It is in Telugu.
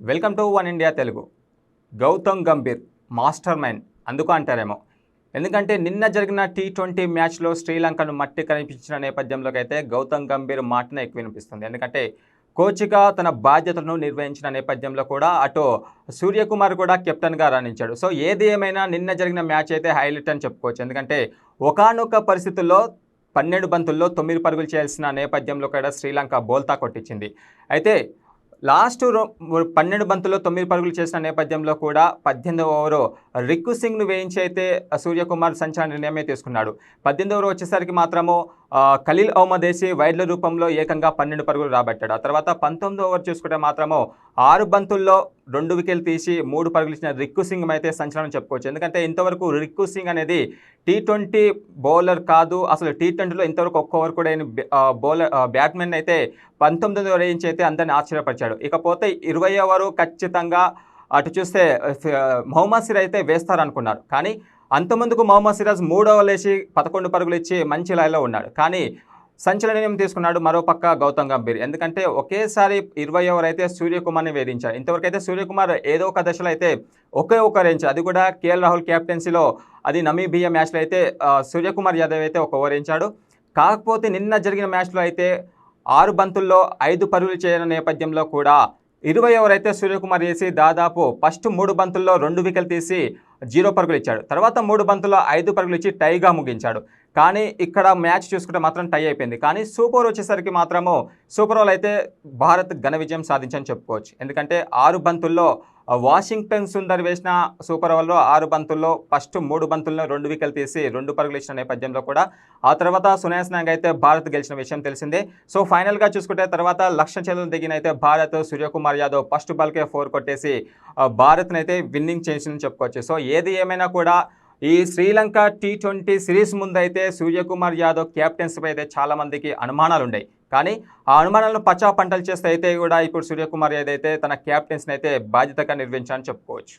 Welcome to one India Telugu. Gautam Gambhir mastermind అందుకు అంటారేమో ఎందుకంటే నిన్న జరిగిన టీ ట్వంటీ మ్యాచ్లో శ్రీలంకను మట్టి కనిపించిన నేపథ్యంలోకి అయితే గౌతమ్ గంభీర్ మాటనే ఎక్కువ వినిపిస్తుంది. ఎందుకంటే కోచ్గా తన బాధ్యతలను నిర్వహించిన నేపథ్యంలో కూడా అటు సూర్యకుమార్ కూడా కెప్టెన్గా రాణించాడు. సో ఏది ఏమైనా నిన్న జరిగిన మ్యాచ్ అయితే హైలైట్ అని చెప్పుకోవచ్చు. ఎందుకంటే ఒకనొక పరిస్థితుల్లో పన్నెండు బంతుల్లో తొమ్మిది పరుగులు చేయాల్సిన నేపథ్యంలో కూడా శ్రీలంక బోల్తా కొట్టించింది. అయితే లాస్ట్ పన్నెండు బంతుల్లో తొమ్మిది పరుగులు చేసిన నేపథ్యంలో కూడా పద్దెనిమిది ఓవరు రిక్కు సింగ్ను వేయించి అయితే సూర్యకుమార్ సంచలన నిర్ణయమే తీసుకున్నాడు. పద్దెనిమిది ఓవర్ వచ్చేసరికి మాత్రము ఖలీల్ అహ్మదేసి వైడ్ల రూపంలో ఏకంగా పన్నెండు పరుగులు రాబట్టాడు. ఆ తర్వాత పంతొమ్మిది ఓవర్ చూసుకుంటే మాత్రము ఆరు బంతుల్లో రెండు వికెట్లు తీసి మూడు పరుగులు ఇచ్చిన రిక్కు సింగ్ అయితే సంచలనం చెప్పుకోవచ్చు. ఎందుకంటే ఇంతవరకు రిక్కు సింగ్ అనేది టీ ట్వంటీ బౌలర్ కాదు. అసలు టీ ట్వంటీలో ఇంతవరకు ఒక్క ఓవర్ కూడా బౌలర్ బ్యాట్మెన్ అయితే పంతొమ్మిది ఓవర్ వేయించి అయితే అందరిని ఆశ్చర్యపరిచాడు. ఇకపోతే ఇరవై ఓవరు ఖచ్చితంగా అటు చూస్తే మొహమ్మద్ సిర్ అయితే వేస్తారనుకున్నారు. కానీ అంతమందుకు మహమ్మద్ సిరాజ్ మూడో వేసి పదకొండు పరుగులు ఇచ్చి మంచి లైన్లో ఉన్నాడు. కానీ సంచలన నిర్ణయం తీసుకున్నాడు మరోపక్క గౌతమ్ గంభీర్. ఎందుకంటే ఒకేసారి ఇరవై ఓవర్ అయితే సూర్యకుమార్ని వేధించారు. ఇంతవరకు అయితే సూర్యకుమార్ ఏదో ఒక దశలో అయితే ఒకే ఒక రేంజ్. అది కూడా కేఎల్ రాహుల్ క్యాప్టెన్సీలో అది నమీబియా మ్యాచ్లో అయితే సూర్యకుమార్ యాదవ్ అయితే ఒక ఓవర్ వేయించాడు. కాకపోతే నిన్న జరిగిన మ్యాచ్లో అయితే ఆరు బంతుల్లో ఐదు పరుగులు చేయని నేపథ్యంలో కూడా ఇరవై ఓవర్ అయితే సూర్యకుమార్ వేసి దాదాపు ఫస్ట్ మూడు బంతుల్లో రెండు వికెట్లు తీసి జీరో పరుగులు ఇచ్చాడు. తర్వాత మూడు బంతుల్లో ఐదు పరుగులు ఇచ్చి టైగా ముగించాడు. కానీ ఇక్కడ మ్యాచ్ చూసుకుంటే మాత్రం టై అయిపోయింది. కానీ సూపర్ వచ్చేసరికి మాత్రము సూపర్ ఓవర్ అయితే భారత్ ఘన విజయం సాధించని చెప్పుకోవచ్చు. ఎందుకంటే ఆరు బంతుల్లో వాషింగ్టన్ సుందర్ వేసిన సూపర్ ఓవర్లో ఆరు బంతుల్లో ఫస్ట్ మూడు బంతుల్లో రెండు వికెట్లు తీసి రెండు పరుగులు ఇచ్చిన నేపథ్యంలో కూడా ఆ తర్వాత సునేష్ నాగ్ అయితే భారత్ గెలిచిన విషయం తెలిసిందే. సో ఫైనల్గా చూసుకుంటే తర్వాత లక్ష చేతులు దిగిన అయితే భారత్ సూర్యకుమార్ యాదవ్ ఫస్ట్ బాల్కే ఫోర్ కొట్టేసి భారత్నైతే అయితే విన్నింగ్ చేసిందని చెప్పుకోవచ్చు. సో ఏది ఏమైనా కూడా ఈ శ్రీలంక టీ ట్వంటీ సిరీస్ ముందైతే సూర్యకుమార్ యాదవ్ క్యాప్టెన్సీపై అయితే చాలా మందికి అనుమానాలు ఉన్నాయి కానీ ఆ అనుమానాలను పచ్చా పంటలు చేస్తే అయితే కూడా ఇప్పుడు సూర్యకుమార్ ఏదైతే తన క్యాప్టెన్స్ని అయితే బాధ్యతగా నిర్వహించాలని చెప్పుకోవచ్చు.